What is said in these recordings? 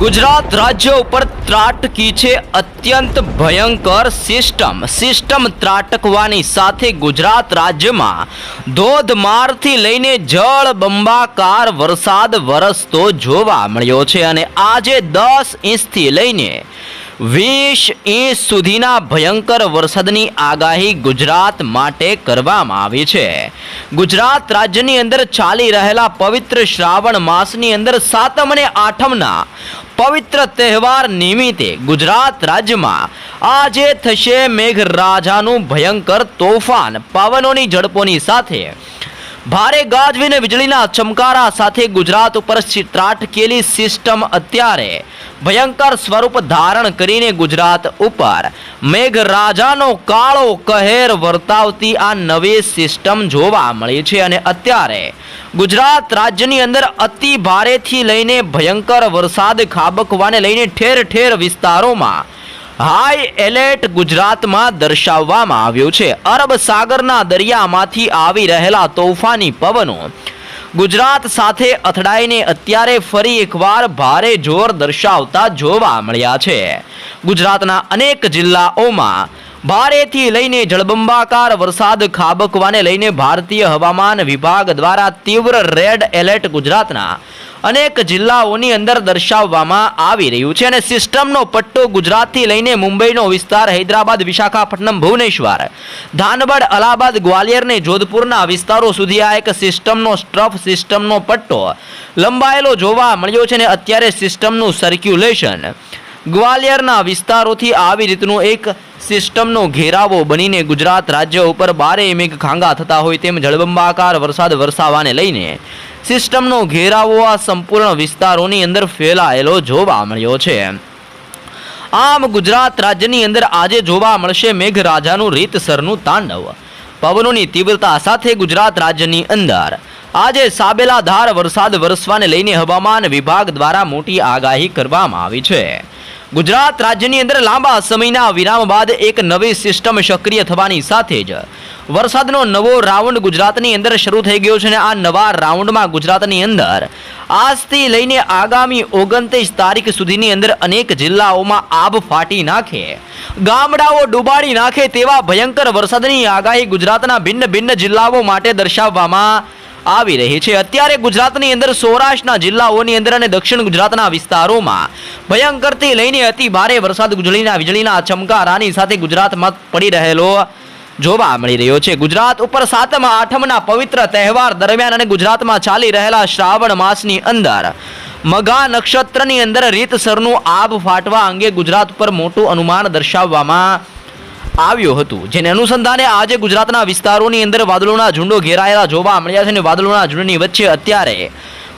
ગુજરાત રાજ્ય ઉપર ત્રાટકી છે અત્યંત ભયંકર સિસ્ટમ. સિસ્ટમ ત્રાટકવાની સાથે ગુજરાત રાજ્યમાં ધોધમારથી લઈને જળ બંબાકાર વરસાદ વરસતો જોવા મળ્યો છે અને આજે દસ ઇંચથી લઈને વીસ ઇંચ સુધીના ભયંકર વરસાદની આગાહી ગુજરાત માટે કરવામાં આવી છે. ગુજરાત રાજ્યની અંદર ચાલી રહેલા પવિત્ર શ્રાવણ માસની અંદર સાતમ અને આઠમના પવિત્ર તહેવાર નિમિત્તે ગુજરાત રાજ્યમાં આજે થશે મેઘરાજાનું ભયંકર તોફાન. પવનોની ઝડપોની સાથે ભારે ગાજવીને વીજળીના ચમકારા સાથે ગુજરાત ઉપર ત્રાટકેલી સિસ્ટમ અત્યારે. ભયંકર સ્વરૂપ ધારણ કરીને ગુજરાત ઉપર. મેઘરાજાનો કાળો કહેર વર્તાવતી આ નવી સિસ્ટમ જોવા મળી છે અને અત્યારે ગુજરાત રાજ્યની અંદર અતિ ભારેથી લઈને ભયંકર વરસાદ ખાબકવાને લઈને ઠેર ઠેર વિસ્તારોમાં હાઈ એલર્ટ ગુજરાતમાં દર્શાવવામાં આવ્યું છે. અરબ સાગરના દરિયામાંથી આવી રહેલા તોફાની પવનો. ગુજરાત સાથે અથડાઈને અત્યારે ફરી એકવાર ભારે જોર દર્શાવતા જોવા મળ્યા છે. ગુજરાતના અનેક જિલ્લાઓમાં ભારેથી લઈને જળબંબાકાર વરસાદ ખાબકવાને લઈને ભારતીય હવામાન વિભાગ દ્વારા તીવ્ર રેડ એલર્ટ ગુજરાતના અનેક જિલ્લાઓની અંદર દર્શાવવામાં આવી રહ્યું છે અને સિસ્ટમનો પટ્ટો ગુજરાતથી લઈને મુંબઈનો વિસ્તાર, હૈદરાબાદ, વિશાખાપટ્ટનમ, ભુવનેશ્વર ધાનબડ અલાહાબાદ, ગ્વાલિયર ને જોધપુરના વિસ્તારો સુધી આ એક સિસ્ટમનો સ્ટ્રફ સિસ્ટમનો પટ્ટો લંબાયેલો જોવા મળ્યો છે અને અત્યારે સિસ્ટમનું સર્ક્યુલેશન ગ્વાલિયરના વિસ્તારોથી આવી રીતનું એક સિસ્ટમનો ઘેરાવો બનીને ગુજરાત રાજ્ય ઉપર બારે મેઘ ખાંગા થતા હોય તેમ જળબંબાકાર વરસાદ વરસાવાને લઈને સિસ્ટમનો ઘેરાવો આ સંપૂર્ણ વિસ્તારોની અંદર ફેલાયેલો જોવા મળ્યો છે. આમ ગુજરાત રાજ્યની અંદર આજે જોવા મળશે મેઘરાજાનું રીતસરનું તાંડવ. પવનોની તીવ્રતા સાથે ગુજરાત રાજ્યની અંદર આજે સાબેલાધાર વરસાદ વરસવાને લઈને હવામાન વિભાગ દ્વારા મોટી આગાહી કરવામાં આવી છે. ગુજરાત રાજ્યની અંદર લાંબા સમયના વિરામ બાદ એક નવી સિસ્ટમ સક્રિય થવાની સાથે જ વરસાદનો નવો રાઉન્ડ ગુજરાતની અંદર શરૂ થઈ ગયો છે અને આ નવા રાઉન્ડમાં ગુજરાતની અંદર આજથી લઈને આગામી ઓગણત્રીસ તારીખ સુધીની અંદર અનેક જિલ્લાઓમાં આબ ફાટી નાખે. ગામડાઓ ડૂબાડી નાખે તેવા ભયંકર વરસાદની આગાહી ગુજરાતના ભિન્ન ભિન્ન જિલ્લાઓ માટે દર્શાવવામાં આવી રહી છે. અત્યારે ગુજરાતની અંદર સૌરાષ્ટ્રના જિલ્લાઓની અંદર અને દક્ષિણ ગુજરાતના વિસ્તારોમાં ભયંકરથી લઈને અતિ ભારે વરસાદ વીજળીના વીજળીના ચમકારાની સાથે ગુજરાતમાં પડી રહેલો જોવા મળી રહ્યો છે. ગુજરાત ઉપર સાતમ આઠમના પવિત્ર તહેવાર દરમિયાન અને ગુજરાતમાં ચાલી રહેલા શ્રાવણ માસની અંદર મઘા નક્ષત્રની અંદર રીતસરનું આબ ફાટવા અંગે ગુજરાત ઉપર મોટું અનુમાન દર્શાવવામાં આવ્યું હતું, જેને અનુસંધાને આજે ગુજરાતના વિસ્તારોની અંદર વાદળોના ઝુંડો ઘેરાયેલા જોવા મળ્યા છે અને વાદળોના ઝુંડની વચ્ચે અત્યારે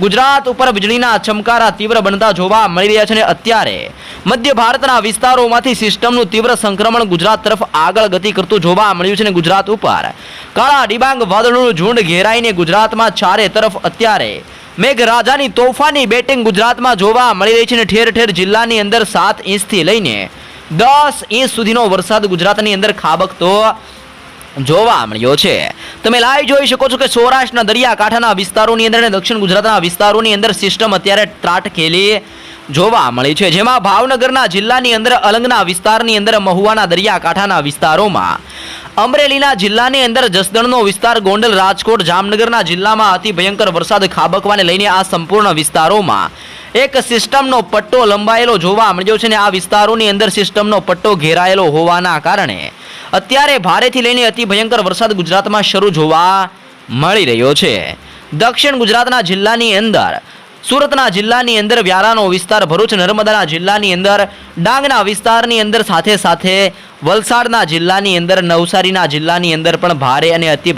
ગુજરાત ઉપર વીજળીના ચમકારા તીવ્ર બનતા જોવા મળી રહ્યા છે અને અત્યારે મધ્ય ભારતના વિસ્તારોમાંથી સિસ્ટમનું તીવ્ર સંક્રમણ ગુજરાત તરફ આગળ ગતિ કરતું જોવા મળ્યું છે અને ગુજરાત ઉપર કાળા ડિબાંગ વાદળોનું ઝુંડ ઘેરાઈને ગુજરાતમાં ચારે તરફ અત્યારે મેઘરાજાની તોફાની બેટિંગ ગુજરાતમાં જોવા મળી રહી છે અને ઠેર ઠેર જિલ્લાની અંદર સાત ઇંચથી લઈને દસ ઇંચ સુધીનો વરસાદ ગુજરાતની અંદર ખાબકતો જોવા મળ્યો છે. તમે લાઈવ જોઈ શકો છો કે સૌરાષ્ટ્રના દરિયાકાંઠાના વિસ્તારોની અંદર અને દક્ષિણ ગુજરાતના વિસ્તારોની અંદર સિસ્ટમ અત્યારે ત્રાટકેલી જોવા મળી છે. જેમાં ભાવનગરના જિલ્લાની અંદર, અલંગના વિસ્તારની અંદર, મહુવાના દરિયાકાંઠાના વિસ્તારોમાં, અમરેલીના જિલ્લાની અંદર, જસદણનો વિસ્તાર, ગોંડલ, રાજકોટ, જામનગરના જિલ્લામાં અતિ ભયંકર વરસાદ ખાબકવાને લઈને આ સંપૂર્ણ વિસ્તારોમાં એક સિસ્ટમનો પટ્ટો લંબાયેલો જોવા મળ્યો છે અને આ વિસ્તારોની અંદર સિસ્ટમનો પટ્ટો ઘેરાયેલો હોવાના કારણે અત્યારે ભારેથી લઈને અતિ ભયંકર વરસાદ ગુજરાતમાં શરૂ જોવા મળી રહ્યો છે. દક્ષિણ ગુજરાતના જિલ્લાની અંદર, સુરતના જિલ્લાની અંદર વ્યારાનો વિસ્તાર, ભરૂચ, નર્મદાના જિલ્લાની અંદર, ડાંગના વિસ્તારની અંદર સાથે સાથે વલસાડના જિલ્લાની અંદર, નવસારીના જિલ્લાની અંદર પણ ભારે અને અતિ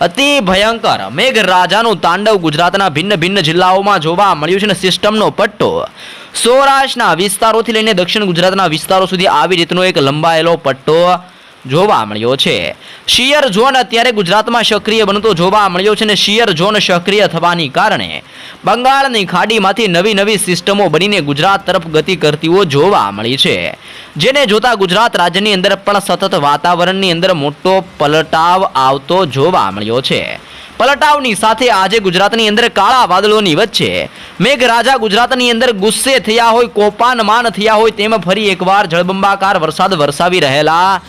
અતિ ભયંકર મેઘરાજાનું તાંડવ ગુજરાતના ભિન્ન ભિન્ન જિલ્લાઓમાં જોવા મળ્યું છે અને સિસ્ટમનો પટ્ટો સૌરાષ્ટ્રના વિસ્તારોથી લઈને દક્ષિણ ગુજરાતના વિસ્તારો સુધી આવી રીતનો એક લંબાયેલો પટ્ટો જોવા મળ્યો છે. શિયર ઝોન અત્યારે ગુજરાતમાં સક્રિય બનતો જોવા મળ્યો છે અને શિયર ઝોન સક્રિય થવાની કારણે બંગાળની ખાડીમાંથી નવી નવી સિસ્ટમો બનીને ગુજરાત તરફ ગતિ કરતીઓ જોવા મળી છે. જેને જોતા ગુજરાત રાજ્યની અંદર પણ સતત વાતાવરણની અંદર મોટો પલટાવ આવતો જોવા મળ્યો છે. પલટાવની સાથે આજે ગુજરાતની અંદર કાળા વાદળોની વચ્ચે મેઘરાજા ગુજરાતની અંદર ગુસ્સે થયા હોય, કોપાનમાન થયા હોય તેમ ફરી એકવાર જળબંબાકાર વરસાદ વરસાવી રહેલા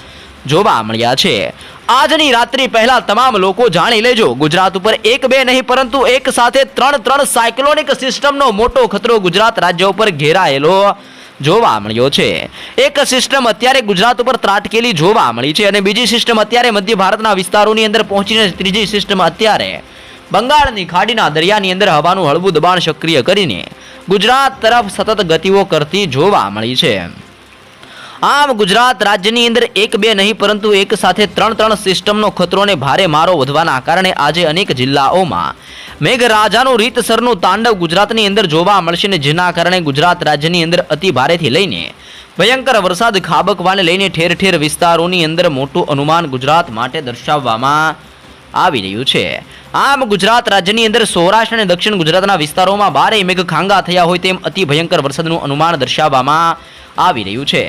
જોવા મળ્યા છે. આજની રાત્રિ પહેલા તમામ લોકો જાણી લેજો. ગુજરાત ઉપર એક બે નહીં, પરંતુ એક સાથે ત્રણ ત્રણ સાયક્લોનિક સિસ્ટમનો મોટો ખતરો ગુજરાત રાજ્ય ઉપર ઘેરાયેલો જોવા મળ્યો છે. એક સિસ્ટમ અત્યારે ગુજરાત ઉપર ત્રાટકેલી જોવા મળી છે અને બીજી સિસ્ટમ અત્યારે મધ્ય ભારતના વિસ્તારોની અંદર પહોંચીને ત્રીજી સિસ્ટમ અત્યારે બંગાળની ખાડીના દરિયાની અંદર હવાનું હળવું દબાણ સક્રિય કરીને ગુજરાત તરફ સતત ગતિઓ કરતી જોવા મળી છે. આમ ગુજરાત રાજ્યની અંદર એક બે નહીં, પરંતુ એક સાથે ત્રણ ત્રણ સિસ્ટમનો ખતરોને ભારે મારો વધવાના કારણે આજે અનેક જિલ્લાઓમાં મેઘરાજાનું રીતસરનું તાંડવ ગુજરાતની અંદર જોવા મળશે ને જેના કારણે ગુજરાત રાજ્યની અંદર અતિ ભારેથી લઈને ભયંકર વરસાદ ખાબકવાને લઈને ઠેર ઠેર વિસ્તારોની અંદર મોટું અનુમાન ગુજરાત માટે દર્શાવવામાં આવી રહ્યું છે. આમ ગુજરાત રાજ્યની અંદર સૌરાષ્ટ્ર અને દક્ષિણ ગુજરાતના વિસ્તારોમાં ભારે મેઘ ખાંગા થયા હોય તેમ અતિ ભયંકર વરસાદનું અનુમાન દર્શાવવામાં આવી રહ્યું છે.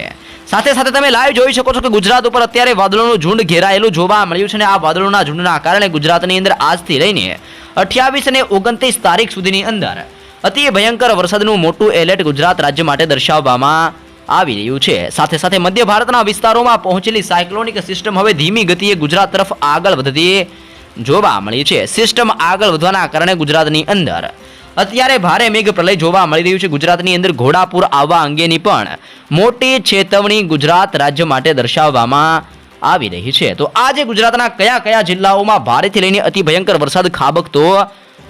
સાથે સાથે તમે લાઈવ જોઈ શકો છો કે ગુજરાત ઉપર અત્યારે વાદળોનું ઝુંડ ઘેરાયેલું જોવા મળ્યું છે અને આ વાદળોના ઝુંડના કારણે ગુજરાતની અંદર આજથી લઈને અઠ્યાવીસ અને ઓગણત્રીસ તારીખ સુધીની અંદર અતિ ભયંકર વરસાદનું મોટું એલર્ટ ગુજરાત રાજ્ય માટે દર્શાવવામાં આવી રહ્યું છે. સાથે સાથે મધ્ય ભારતના વિસ્તારોમાં પહોંચેલી સાયક્લોનિક સિસ્ટમ હવે ધીમી ગતિએ ગુજરાત તરફ આગળ વધતી જોવા મળી છે. સિસ્ટમ આગળ વધવાના કારણે ગુજરાતની અંદર અત્યારે ભારે મેઘ પ્રલય જોવા મળી રહ્યું છે. ગુજરાતની અંદર ઘોડાપુર આવવા અંગેની પણ મોટી ચેતવણી ગુજરાત રાજ્ય માટે દર્શાવવામાં આવી રહી છે. તો આજે ગુજરાતના કયા કયા જિલ્લાઓમાં ભારેથી લઈને અતિ ભયંકર વરસાદ ખાબકતો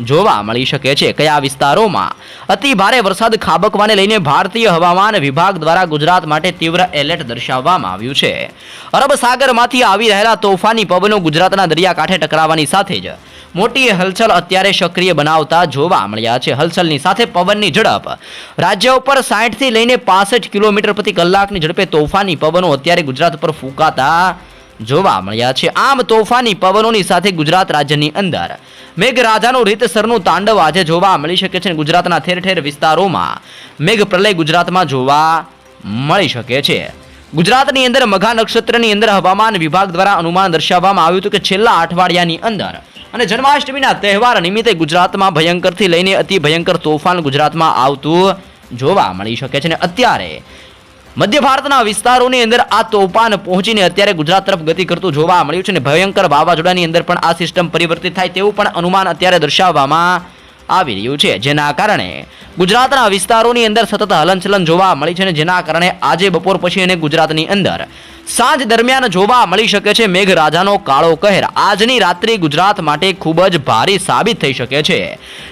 જોવા મળી શકે છે? કયા વિસ્તારોમાં અતિ ભારે વરસાદ ખાબકવાને લઈને ભારતીય હવામાન વિભાગ દ્વારા ગુજરાત માટે તીવ્ર એલર્ટ દર્શાવવામાં આવ્યું છે. અરબ સાગરમાંથી આવી રહેલા તોફાની પવનો ગુજરાતના દરિયાકાંઠે ટકરાવવાની સાથે જ મોટી હલચલ અત્યારે સક્રિય બનાવતા જોવા મળ્યા છે. હલચલની સાથે પવનની ઝડપ. રાજ્ય ઉપર સાઠથી લઈને પાસઠ કિલોમીટર પ્રતિ કલાકની ઝડપે તોફાની પવનો અત્યારે ગુજરાત પર ફૂંકાતા જોવા મળ્યા છે. આમ તોફાની પવનોની સાથે ગુજરાત રાજ્યની અંદર મેઘરાજાનું રીતસરનું તાંડવ આજે જોવા મળી શકે છે ગુજરાતના ઠેર ઠેર વિસ્તારોમાં મેઘ પ્રલય ગુજરાતમાં જોવા મળી શકે છે. ગુજરાતની અંદર મઘા નક્ષત્રની અંદર હવામાન વિભાગ દ્વારા અનુમાન દર્શાવવામાં આવ્યું હતું કે છેલ્લા અઠવાડિયાની અંદર અને જન્માષ્ટમીના તહેવાર નિમિત્તે ગુજરાતમાં ભયંકરથી લઈને અતિ ભયંકર તોફાન ગુજરાતમાં આવતું જોવા મળી શકે છે. અને અત્યારે મધ્ય ભારતના વિસ્તારોની અંદર આ તોફાન પહોંચીને અત્યારે ગુજરાત તરફ ગતિ કરતું જોવા મળ્યું છે અને ભયંકર વાવાઝોડાની અંદર પણ આ સિસ્ટમ પરિવર્તિત થાય તેવું પણ અનુમાન અત્યારે દર્શાવવામાં આવી રહ્યું છે. જેના કારણે ગુજરાતના વિસ્તારોની અંદર સતત હલનચલન જોવા મળી છે જેના કારણે આજે બપોર પછી અને ગુજરાતની અંદર સાંજ દરમિયાન જોવા મળી શકે છે મેઘરાજાનો કાળો કહેર. આજની રાત્રિ ગુજરાત માટે ખૂબ જ ભારે સાબિત થઈ શકે છે.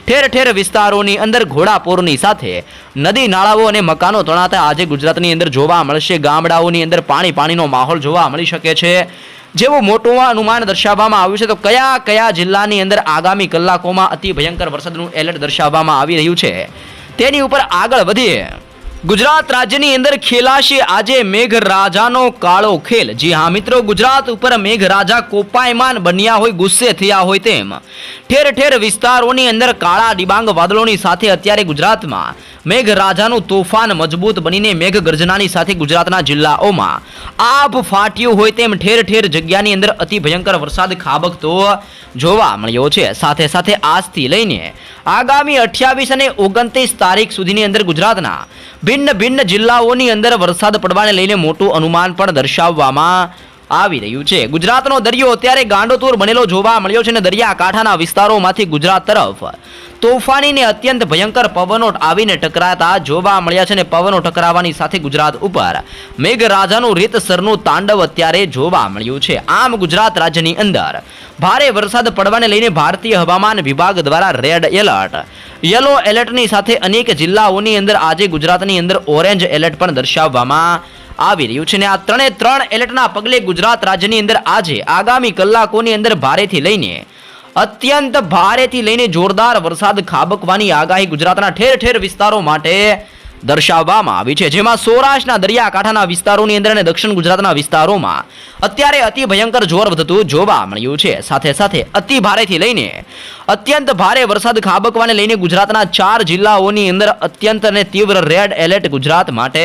ઠેર ઠેર વિસ્તારોની અંદર ઘોડાપૂરની સાથે નદી નાળાઓ અને મકાનો તણાતા આજે ગુજરાતની અંદર જોવા મળશે. ગામડાઓની અંદર પાણી પાણીનો માહોલ જોવા મળી શકે છે. જેવું મોટું અનુમાન દર્શાવવામાં આવ્યું છે, તો કયા કયા જિલ્લાની અંદર આગામી કલાકોમાં અતિ ભયંકર વરસાદનું એલર્ટ દર્શાવવામાં આવી રહ્યું છે? તેની ઉપર આગળ વધીએ. ગુજરાત રાજ્યની અંદર ખેલાશે આજે મેઘરાજાનો કાળો ખેલ. જી હા મિત્રો, ગુજરાત ઉપર મેઘરાજા કોપાયમાન બન્યા હોય, ગુસ્સે થયા હોય તેમ. ઠેર ઠેર વિસ્તારોની અંદર કાળા ડિબાંગ વાદળોની સાથે અત્યારે ગુજરાતમાં મેઘરાજાનું તોફાન મજબૂત બનીને મેઘગર્જનાની સાથે ગુજરાતના જિલ્લાઓમાં આભ ફાટ્યું હોય તેમ ઠેર ઠેર જગ્યાની અંદર અતિ ભયંકર વરસાદ ખાબકતો જોવા મળ્યો છે. સાથે સાથે આજથી લઈને આગામી અઠ્યાવીસ અને ઓગણત્રીસ તારીખ સુધીની અંદર ગુજરાતના ભિન્ન ભિન્ન જિલ્લાઓની અંદર વરસાદ પડવાને લઈને મોટું અનુમાન પણ દર્શાવવામાં આવી રહ્યું છે. ગુજરાતનો દરિયો અત્યારે ગાંડોતુર બનેલો જોવા મળ્યો છે અને દરિયાકાંઠાના વિસ્તારોમાંથી ગુજરાત તરફ. તોફાનીને અત્યંત ભયંકર પવનો આવીને ટકરાતા જોવા મળ્યા છે અને પવનો ટકરાવાની સાથે ગુજરાત ઉપર મેઘરાજાનું રીતસરનું તાંડવ અત્યારે જોવા મળ્યું છે. આમ ગુજરાત રાજ્યની અંદર ભારે વરસાદ પડવાને લઈને ભારતીય હવામાન વિભાગ દ્વારા રેડ એલર્ટ. યલો એલર્ટની સાથે અનેક જિલ્લાઓની અંદર આજે ગુજરાતની અંદર ઓરેન્જ એલર્ટ પણ દર્શાવવામાં આવી રહ્યું છે ને આ ત્રણે ત્રણ એલર્ટના પગલે ગુજરાત રાજ્યની અંદર આજે આગામી કલાકોની અંદર ભારેથી લઈને અત્યંત ભારેથી લઈને જોરદાર વરસાદ ખાબકવાની આગાહી ગુજરાતના ઠેર ઠેર વિસ્તારો માટે દર્શાવવામાં આવી છે. જેમાં સૌરાષ્ટ્રના દરિયાકાંઠાના વિસ્તારોની અંદર અને દક્ષિણ ગુજરાતના વિસ્તારોમાં અત્યારે અતિ ભયંકર જોર વધતું જોવા મળ્યું છે. સાથે સાથે અતિ ભારેથી લઈને અત્યંત ભારે વરસાદ ખાબકવાને લઈને ગુજરાતના ચાર જિલ્લાઓની અંદર અત્યંત અને તીવ્ર રેડ એલર્ટ ગુજરાત માટે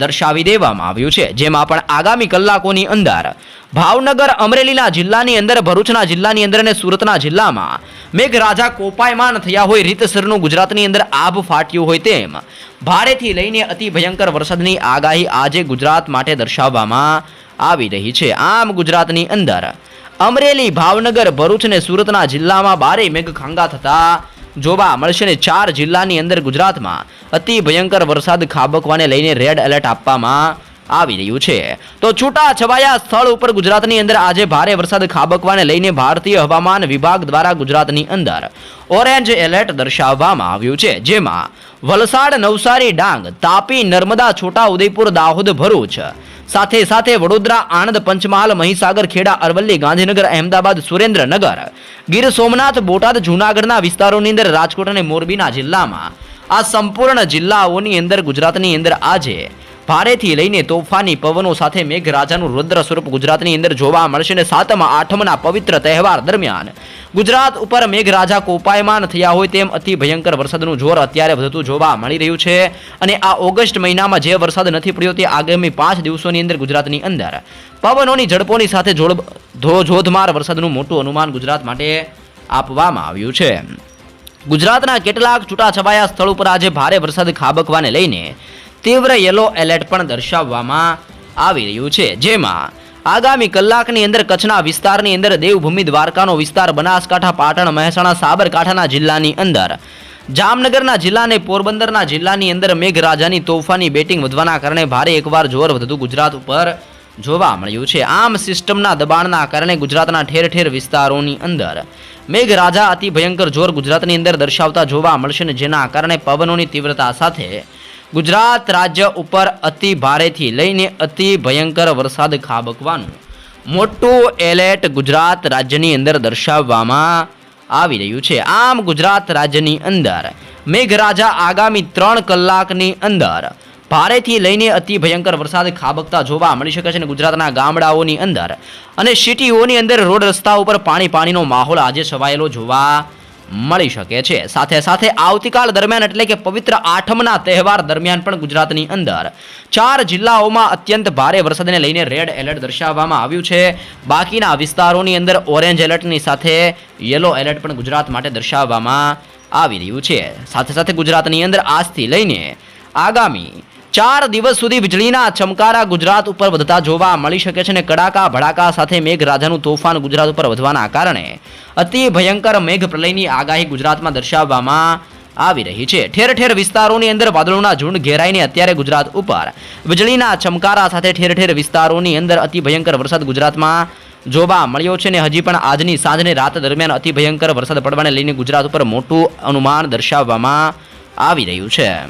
દર્શાવી દેવામાં આવ્યું છે, જેમાં પણ આગામી કલાકોની અંદર ભાવનગર અમરેલીના જિલ્લાની અંદર, ભરૂચના જિલ્લાની અંદર અને સુરતના જિલ્લામાં મેઘરાજા કોપાયમાન થયા હોય, રીતસરનું ગુજરાતની અંદર આભ ફાટ્યું હોય તેમ ભારેથી લઈને અતિ ભયંકર વરસાદની આગાહી આજે ગુજરાત માટે દર્શાવવામાં આવી રહી છે. આમ ગુજરાતની અંદર અમરેલી, ભાવનગર, ભરૂચ અને સુરતના જિલ્લામાં ભારે મેઘખાંગા થતા જોવા મળશે ને ચાર જિલ્લાની અંદર ગુજરાતમાં અતિ ભયંકર વરસાદ ખાબકવાને લઈને રેડ એલર્ટ આપવામાં આવી રહ્યું છે. તો છૂટા છવાયા સ્થળ ઉપર ગુજરાતની અંદર આજે ભારે વરસાદ ખાબકવાને લઈને ભારતીય હવામાન વિભાગ દ્વારા ગુજરાતની અંદર ઓરેન્જ એલર્ટ દર્શાવવામાં આવ્યું છે, જેમાં વલસાડ નવસારી ડાંગ તાપી નર્મદા છોટા ઉદયપુર દાહોદ ભરૂચ સાથે સાથે વડોદરા, આણંદ, પંચમહાલ, મહીસાગર, ખેડા, અરવલ્લી, ગાંધીનગર, અહેમદાબાદ સુરેન્દ્રનગર ગીર સોમનાથ, બોટાદ, જૂનાગઢના વિસ્તારોની અંદર રાજકોટ અને મોરબીના જિલ્લામાં આ સંપૂર્ણ જિલ્લાઓની અંદર ગુજરાતની અંદર આજે ભારેથી લઈને તોફાની પવનો સાથે મેઘરાજાનું રુદ્ર સ્વરૂપ ગુજરાતની અંદર જોવા મળશે અને સાતમા આઠમના પવિત્ર તહેવાર દરમિયાન ગુજરાત ઉપર મેઘરાજા કોપાયમાન થયા હોય તેમ અતિ ભયંકર વરસાદનું જોર અત્યારે વધતું જોવા મળી રહ્યું છે. અને આ ઓગસ્ટ મહિનામાં જે વરસાદ નથી પડ્યો તે આગામી પાંચ દિવસોની અંદર ગુજરાતની અંદર પવનોની ઝડપોની સાથે જોડ ધોધમાર વરસાદનું મોટું અનુમાન ગુજરાત માટે આપવામાં આવ્યું છે. ગુજરાતના કેટલાક છૂટાછવાયા સ્થળ ઉપર આજે ભારે વરસાદ ખાબકવાને લઈને તીવ્ર યલો એલર્ટ પણ દર્શાવવામાં આવી રહ્યું છે. જેમાં આગામી કલાકની અંદર કચ્છના વિસ્તારની અંદર દેવભૂમિ દ્વારકાનો વિસ્તાર, બનાસકાંઠા, પાટણ, મહેસાણા, સાબરકાંઠાના જિલ્લાની અંદર, જામનગરના જિલ્લા અને પોરબંદરના જિલ્લાની અંદર મેઘરાજાની તોફાની બેટિંગ વધવાના કારણે ભારે એકવાર જોર વધતું ગુજરાત ઉપર જોવા મળ્યું છે. આમ સિસ્ટમના દબાણના કારણે ગુજરાતના ઠેર ઠેર વિસ્તારોની અંદર મેઘરાજા અતિ ભયંકર જોર ગુજરાતની અંદર દર્શાવતા જોવા મળશે જેના કારણે પવનોની તીવ્રતા સાથે ગુજરાત રાજ્ય ઉપર અતિ ભારેથી લઈને અતિ ભયંકર વરસાદ ખાબકવાનું મોટું એલર્ટ ગુજરાત રાજ્યની અંદર દર્શાવવામાં આવી રહ્યું છે. આમ ગુજરાત રાજ્યની અંદર મેઘરાજા આગામી ત્રણ કલાકની અંદર ભારેથી લઈને અતિ ભયંકર વરસાદ ખાબકતા જોવા મળી શકે છે અને ગુજરાતના ગામડાઓની અંદર અને સિટીઓની અંદર રોડ રસ્તા ઉપર પાણી પાણીનો માહોલ આજે છવાયેલો જોવા મળી શકે છે. સાથે સાથે આવતીકાલ દરમિયાન એટલે કે પવિત્ર આઠમના તહેવાર દરમિયાન પણ ગુજરાતની અંદર ચાર જિલ્લાઓમાં અત્યંત ભારે વરસાદને લઈને રેડ એલર્ટ દર્શાવવામાં આવ્યું છે. બાકીના વિસ્તારોની અંદર ઓરેન્જ એલર્ટની સાથે યલો એલર્ટ પણ ગુજરાત માટે દર્શાવવામાં આવી રહ્યું છે. સાથે સાથે ગુજરાતની અંદર આજથી લઈને આગામી ચાર દિવસ સુધી વીજળીના ચમકારા ગુજરાત ઉપર વધતા જોવા મળી શકે છે અને કડાકા, ભડાકા સાથે મેઘરાજાનું તોફાન ગુજરાત ઉપર વધવાના કારણે અતિ ભયંકર મેઘ પ્રલયની આગાહી ગુજરાતમાં દર્શાવવામાં આવી રહી છે. ઠેર ઠેર વિસ્તારોની અંદર વાદળોના ઝુંડ ઘેરાઈને અત્યારે ગુજરાત ઉપર વીજળીના ચમકારા સાથે ઠેર ઠેર વિસ્તારોની અંદર અતિ ભયંકર વરસાદ ગુજરાતમાં જોવા મળ્યો છે ને હજી પણ આજની સાંજની રાત દરમિયાન અતિ ભયંકર વરસાદ પડવાને લઈને ગુજરાત ઉપર મોટું અનુમાન દર્શાવવામાં આવી રહ્યું છે.